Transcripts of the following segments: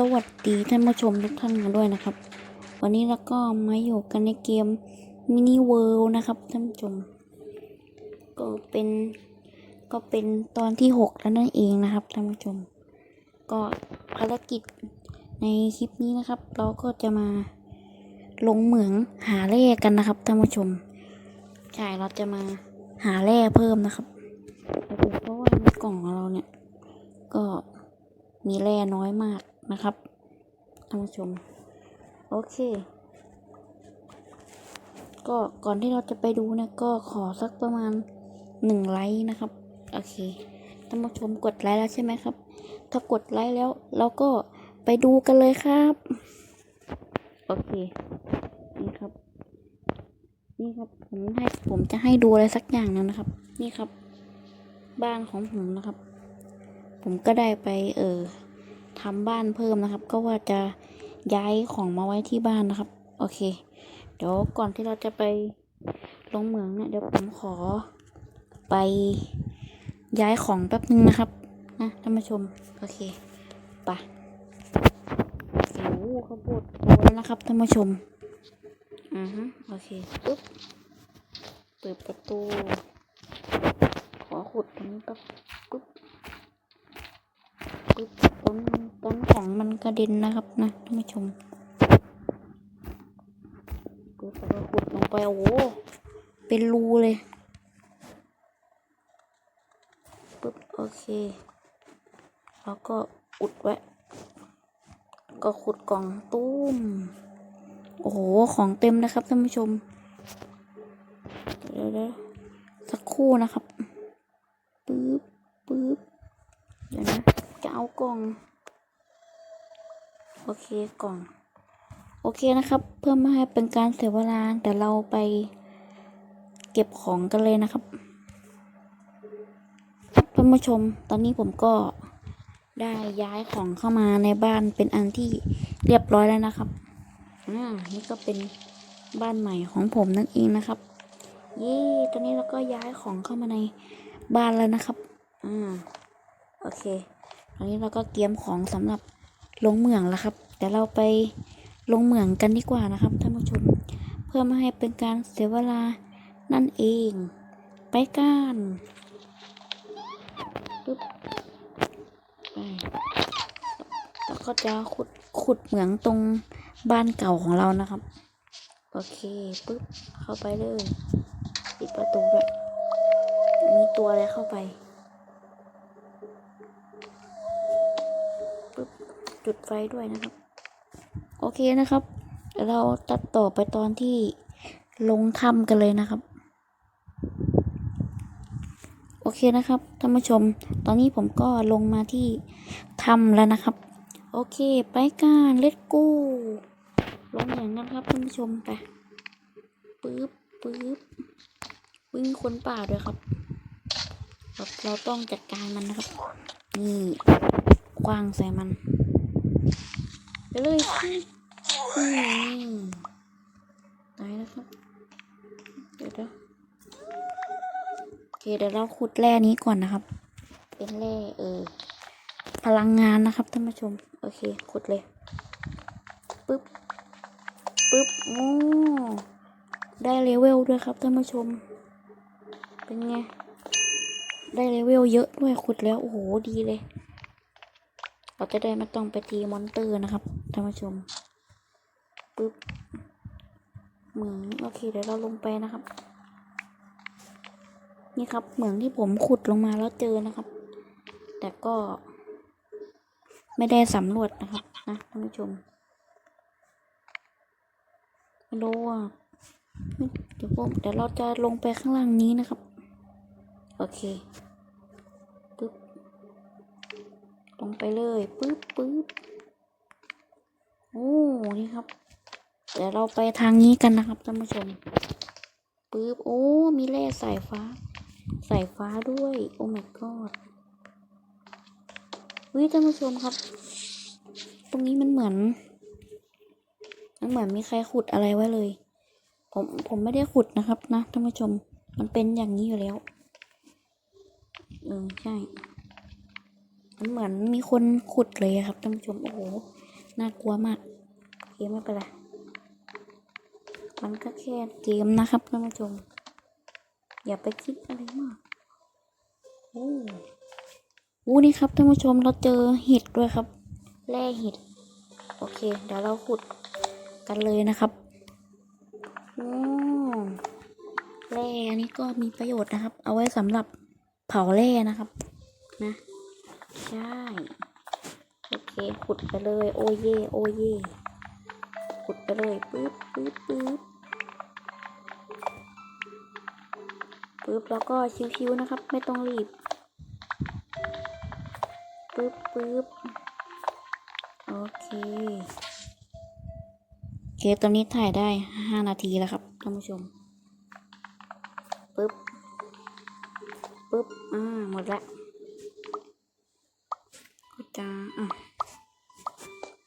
สวัสดีท่านผู้ชมทุกท่านกันด้วยนะครับ วันนี้เราก็มาอยู่กันในเกมมินิเวิลด์นะครับท่านผู้ชม ก็เป็นก็เป็นตอนที่หกแล้วนั่นเองนะครับท่านผู้ชม ก็ภารกิจในคลิปนี้นะครับ เราก็จะมาลงเหมืองหาแร่กันนะครับท่านผู้ชมใช่เราจะมาหาแร่เพิ่มนะครับเพราะว่าในกล่องของเราเนี่ยก็มีแร่น้อยมาก นะครับท่านผู้ชม โอเค ก็ก่อนที่เราจะไปดูเนี่ยก็ขอสักประมาณหนึ่งไลค์นะครับ โอเคท่านผู้ชมกดไลค์แล้วใช่ไหมครับ ถ้ากดไลค์แล้วเราก็ไปดูกันเลยครับ โอเค นี่ครับ นี่ครับผมให้ผมจะให้ดูอะไรสักอย่างหนึงนะครับ นี่ครับ บ้านของผมนะครับ ผมก็ได้ไปเออ ทำบ้านเพิ่มนะครับ ก็ว่าจะย้ายของมาไว้ที่บ้านนะครับ โอเค เดี๋ยวก่อนที่เราจะไปลงเหมืองเนี่ยเดี๋ยวผมขอไปย้ายของแป๊บนึงนะครับนะท่านผู้ชม โอเคไปโอ้โหข้าวโพดโตแล้วนะครับท่านผู้ชมอ่าฮะโอเคปึ๊บเปิดประตู ขอขุดตรงนี้แป๊บปึ๊บปึ๊บ ต้นต้นของมันกระเด็นนะครับนะท่านผู้ชมก็ขุดลงไปโอ้โเป็นรูเลยปึ๊บโอเค แล้วก็อุดไว้ ก็ขุดกล่องตุ้ม โอ้โห ของเต็มนะครับท่านผู้ชม เดี๋ยวเดี๋ยวสักครู่นะครับ ปึ๊บปึ๊บเดี๋ยวนะ เอากล่อง โอเคกล่อง โอเคนะครับ เพื่อไม่ให้เป็นการเสียเวลาแต่เราไปเก็บของกันเลยนะครับท่านผู้ชม ตอนนี้ผมก็ได้ย้ายของเข้ามาในบ้านเป็นอันที่เรียบร้อยแล้วนะครับอ่านี่ก็เป็นบ้านใหม่ของผมนั่นเองนะครับ เย้ตอนนี้เราก็ย้ายของเข้ามาในบ้านแล้วนะครับอ่าโอเค อนนี้เราก็เตรียมของสำหรับลงเหมืองแล้วครับ แต่เราไปลงเหมืองกันดีกว่านะครับท่านผู้ชม เพื่อไม่ให้เป็นการเสียเวลานั่นเอง ไปกันปึ๊บไปแล้วก็จะขุดขุดเหมืองตรงบ้านเก่าของเรานะครับ โอเคปึ๊บเข้าไปเลย ปิดประตูแบบมีตัวอะไรเข้าไป จุดไฟด้วยนะครับ โอเคนะครับ เราตัดต่อไปตอนที่ลงถ้ำกันเลยนะครับ โอเคนะครับท่านผู้ชม ตอนนี้ผมก็ลงมาที่ถ้ำแล้วนะครับ โอเค ไปกันเลตกู้ลงอย่างนั้นครับท่านผู้ชมไปปึ๊บปึ๊บวิ่งค้นป่าด้วยครับเราต้องจัดการมันนะครับ นี่กว้างใส่มัน เลยตายแล้วครับ เดี๋ยวเดี๋ยวโอเคเดี๋ยวเราขุดแร่นี้ก่อนนะครับ เป็นแร่เออพลังงานนะครับท่านผู้ชม โอเค ขุดเลยปึ๊บปึ๊บโอ้ได้เลเวลด้วยครับท่านผู้ชม เป็นไง ได้เลเวลเยอะด้วยขุดแล้ว โอ้โห ดีเลย เราจะได้ไม่ต้องไปตีมอนเตอร์นะครับท่านผู้ชมปึ๊บเหมืองโอเคเดี๋ยวเราลงไปนะครับ นี่ครับเหมืองที่ผมขุดลงมาแล้วเจอนะครับ แต่ก็ ไม่ได้สำรวจนะครับนะท่านผู้ชมไม่รู้ว่าเดี๋ยวผมเดี๋ยวเราจะลงไปข้างล่างนี้นะครับ โอเค ปึ๊บ ลงไปเลยปึ๊บปึ๊บโอ้นี่ครับ เดี๋ยวเราไปทางนี้กันนะครับท่านผู้ชมปึ๊บโอ้ มีแร่สายฟ้า สายฟ้าด้วย โอ้ my god เฮ้ยท่านผู้ชมครับ ตรงนี้มันเหมือน มันเหมือนมีใครขุดอะไรไว้เลย ผมผมไม่ได้ขุดนะครับนะท่านผู้ชม มันเป็นอย่างนี้อยู่แล้ว เออใช่ มันเหมือนมีคนขุดเลยครับท่านผู้ชม โอ้โห น่ากลัวมากโอเคไม่เป็นไร มันก็แค่เกมนะครับท่านผู้ชม อย่าไปคิดอะไรมาก โอ้โอ้นี่ครับท่านผู้ชมเราเจอเห็ดด้วยครับ แร่เห็ด โอเค เดี๋ยวเราขุดกันเลยนะครับโอ้แร่อันนี้ก็มีประโยชน์นะครับ เอาไว้สำหรับเผาแร่นะครับ นะ ใช่ โอเคขุดไปเลย โอเย โอเย ขุดไปเลยปึ๊บปึ๊บปึ๊บปึ๊บแล้วก็ชิวๆนะครับ ไม่ต้องรีบปึ๊บปึ๊บโอเคโอเคตอนนี้ถ่ายได้ห้านาทีแล้วครับท่านผู้ชมปึ๊บปึ๊บอ่าหมดละก็ จะอะ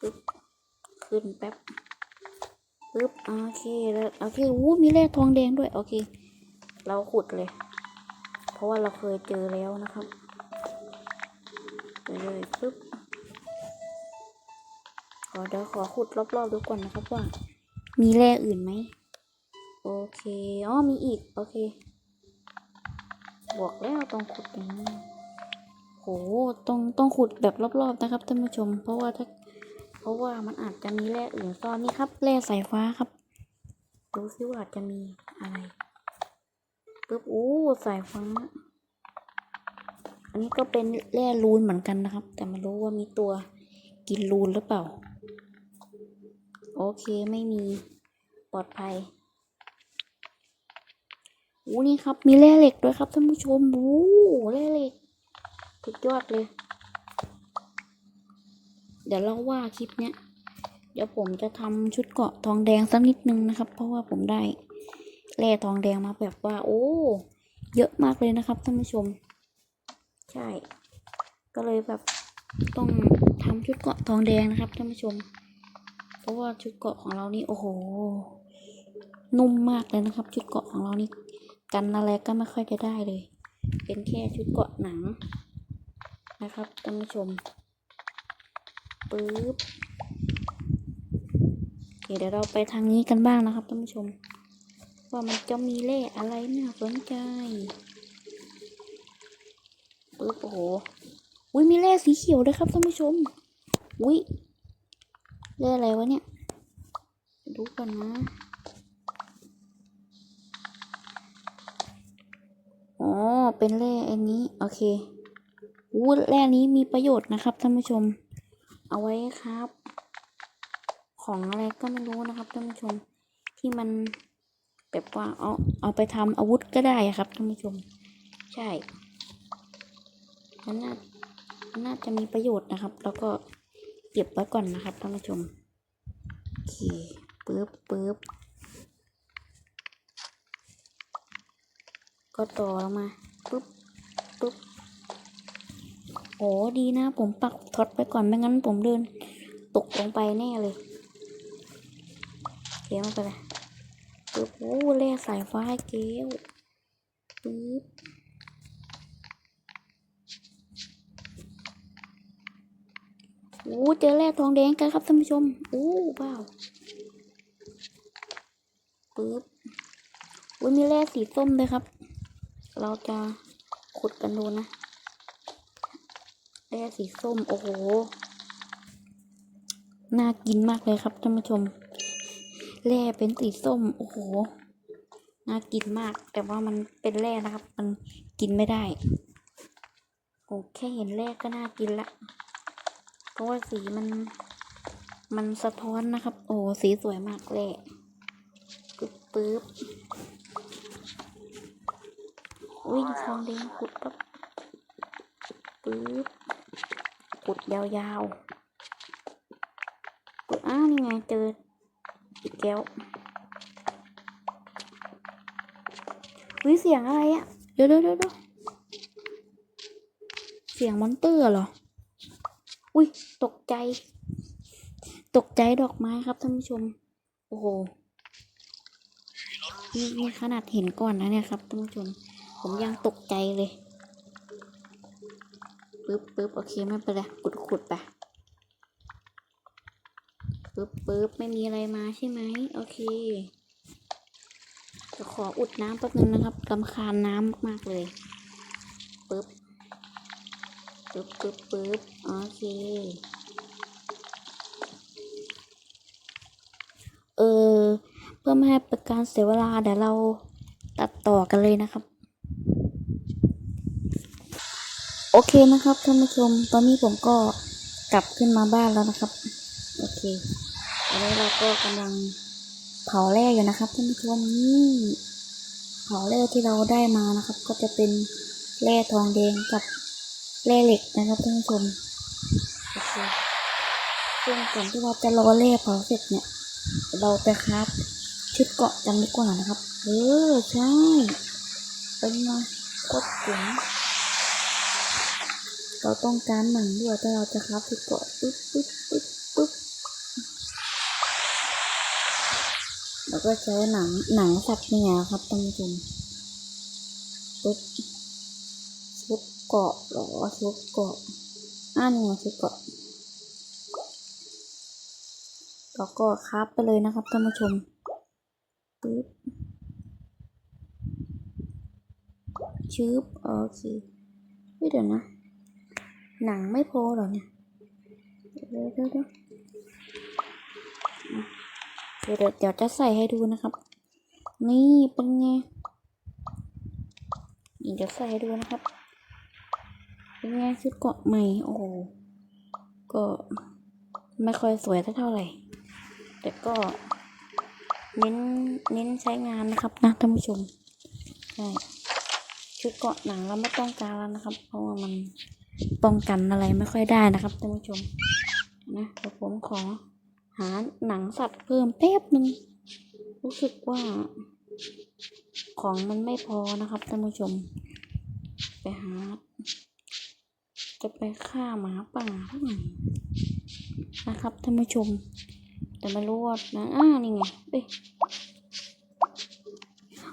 ปึ๊บขึ้นแป๊บปึ๊บโอเคแล้วโอเควู้มีแร่ทองแดงด้วยโอเค เราขุดเลย เพราะว่าเราเคยเจอแล้วนะครับไปเลยปึ๊บขอเดี๋ยวขอขุดรอบๆดูก่อนนะครับว่า มีแร่อื่นไหมโอเคอ๋อมีอีก โอเคบอกแล้วต้องขุดอย่างนี้ โหต้องต้องขุดแบบรอบๆนะครับท่านผู้ชม เพราะว่าถ้าเพราะว่ามันอาจจะมีแร่อื่นซ่อนนี่ครับแร่สายฟ้าครับดูซิว่าจะมีอะไรปึ๊บโอ้สายฟ้าอันนี้ก็เป็นแร่รูนเหมือนกันนะครับ แต่ไม่รู้ว่ามีตัวกินรูนหรือเปล่า โอเคไม่มีปลอดภัยอู้นี่ครับมีแร่เหล็กด้วยครับท่านผู้ชมอู้แร่เหล็ก สุดยอดเลย เดี๋ยวเราว่าคลิปเนี้ย เดี๋ยวผมจะทำชุดเกาะทองแดงสักนิดนึงนะครับ เพราะว่าผมได้แร่ทองแดงมาแบบว่า โอ้ เยอะมากเลยนะครับท่านผู้ชม ใช่ ก็เลยแบบต้องทำชุดเกาะทองแดงนะครับท่านผู้ชม เพราะว่าชุดเกาะของเรานี่โอ้โห นุ่มมากเลยนะครับ ชุดเกาะของเรานี่กันอะไรก็ไม่ค่อยจะได้เลย เป็นแค่ชุดเกาะหนัง นะครับท่านผู้ชมปึ๊บโอเคเดี๋ยวเราไปทางนี้กันบ้างนะครับท่านผู้ชม ว่ามันจะมีเล่อะไรน่าสนใจปึ๊บโอ้โหอุ้ยมีเล่สีเขียวด้วยครับท่านผู้ชมอุ้ยเล่อะไรวะเนี่ยดูกันนะอ๋อเป็นเล่อันนี้โอเค อู้แร่นี้มีประโยชน์นะครับท่านผู้ชม เอาไว้ครับ ของอะไรก็ไม่รู้นะครับท่านผู้ชม ที่มันแบบว่าเอาเอาไปทำอาวุธก็ได้ครับท่านผู้ชม ใช่มันน่านน่าจะมีประโยชน์นะครับ แล้วก็เก็บไว้ก่อนนะครับท่านผู้ชมโอเคปึ๊บปึ๊บก็ต่อลงมาปึ๊บปึ๊บ โอ้ดีนะ ผมปักท็อตไปก่อนไม่งั้นผมเดิน ตกลงไปแน่เลยเกลไม่เป็นไปึ๊บโอ้แร่สายฟ้าเกลปึ๊บโอ้เจอแร่ทองแดงกันครับท่านผู้ชมโอ้ว้าวปึ๊บโอ้ยมีแร่สีส้มเลยครับ เราจะขุดกันดูนะ แร่สีส้ม โอ้โห น่ากินมากเลยครับท่านผู้ชม แร่เป็นสีส้ม โอ้โห น่ากินมาก แต่ว่ามันเป็นแร่นะครับ มันกินไม่ได้ โอ้แค่เห็นแร่ก็น่ากินละ เพราะว่าสีมัน มันสะท้อนนะครับ โอ้สีสวยมากแร่ปึ๊บปึ๊บวิ่งทองแดงขุดปั๊บปึ๊บ ขุดยาวๆปุ๊บอ้าวนี่ไงเจออีกแก้ววิเสียงอะไรอะเดี๋ยวเดี๋ยวเดี๋ยวเสียงมอนเตอร์เหรอ อุ้ยตกใจ ตกใจดอกไม้ครับท่านผู้ชม โอ้โหนี่นี่ขนาดเห็นก่อนนะเนี่ยครับท่านผู้ชม ผมยังตกใจเลย ปึ๊บปึ๊บโอเคไม่เป็นไรขุดขุดไปปึ๊บปึ๊บไม่มีอะไรมาใช่ไหมโอเคจะขออุดน้ำแป๊บนึงนะครับลำคาญน้ำมากๆเลยปึ๊บปึ๊บปึ๊บปึ๊บโอเค เออ เพื่อไม่ให้เป็นการเสียเวลาเดี๋ยวเราตัดต่อกันเลยนะครับ โอเคนะครับท่านผู้ชม ตอนนี้ผมก็กลับขึ้นมาบ้านแล้วนะครับ โอเคตอนนี้เราก็กำลังเผาแร่อยู่นะครับท่านผู้ชมนี่เผาแร่ที่เราได้มานะครับ ก็จะเป็นแร่ทองแดงกับแร่เหล็กนะครับท่านผู้ชมโอเคซึ่งก่อนที่เราจะรอแร่เผาเสร็จเนี่ย เราไปครับชุดเกาะกันดีกว่านะครับ เออใช่ เป็นไงโคตรเจ๋ง เราต้องการหนังด้วยถ้าเราจะครับชุดเกาะปึ๊บปึ๊บปึ๊บปึ๊บแล้วก็ใช้หนังหนังสัตว์เนี่ยครับท่านผู้ชมปึ๊บชุดเกาะหรอชุดเกาะอ่านี่ไงชุดเกาะแล้วก็คับไปเลยนะครับท่านผู้ชมปึ๊บชืบโอเคเดี๋ยวนะ หนังไม่พอหรอเนี่ยเดี๋ยวเดี๋ยวเดี๋ยวเดี๋ยวจะใส่ให้ดูนะครับ นี่เป็นไงนี่เดี๋ยวใส่ให้ดูนะครับ เป็นไงชุดเกาะใหม่ โอ้ก็ไม่ค่อยสวยเท่าไหร่ แต่ก็เน้นเน้นใช้งานนะครับนะท่านผู้ชมใช่ชุดเกาะหนังเราไม่ต้องการแล้วนะครับ เพราะว่ามัน ป้องกันอะไรไม่ค่อยได้นะครับท่านผู้ชมนะเดี๋ยวผมขอหาหนังสัตว์เพิ่มแป๊บนึงรู้สึกว่า ของมันไม่พอนะครับท่านผู้ชม ไปหา จะไปฆ่าหมาป่าท่าไหร่นะครับท่านผู้ชม แต่ไม่รู้ว่านะอ้านี่ไงเอ้ย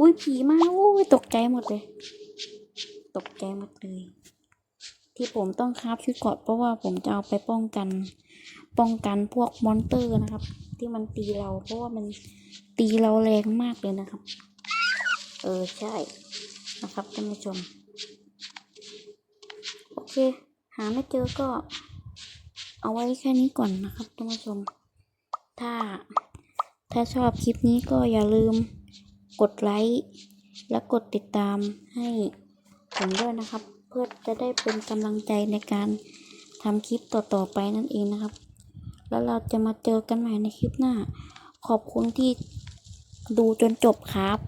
อุ้ยผีมาอุ้ยตกใจหมดเลย ตกใจหมดเลย ที่ผมต้องคราบชุดเกราะเพราะว่าผมจะเอาไปป้องกัน ป้องกันพวกมอนเตอร์นะครับ ที่มันตีเรา เพราะว่ามันตีเราแรงมากเลยนะครับ เออใช่นะครับท่านผู้ชม โอเค หาไม่เจอก็ เอาไว้แค่นี้ก่อนนะครับท่านผู้ชม ถ้าถ้าชอบคลิปนี้ก็อย่าลืมกดไลค์และกดติดตามให้ผมด้วยนะครับ พื่อจะได้เป็นกำลังใจในการทำคลิปต่อๆไปนั่นเองนะครับ แล้วเราจะมาเจอกันใหม่ในคลิปหน้า ขอบคุณที่ดูจนจบครับ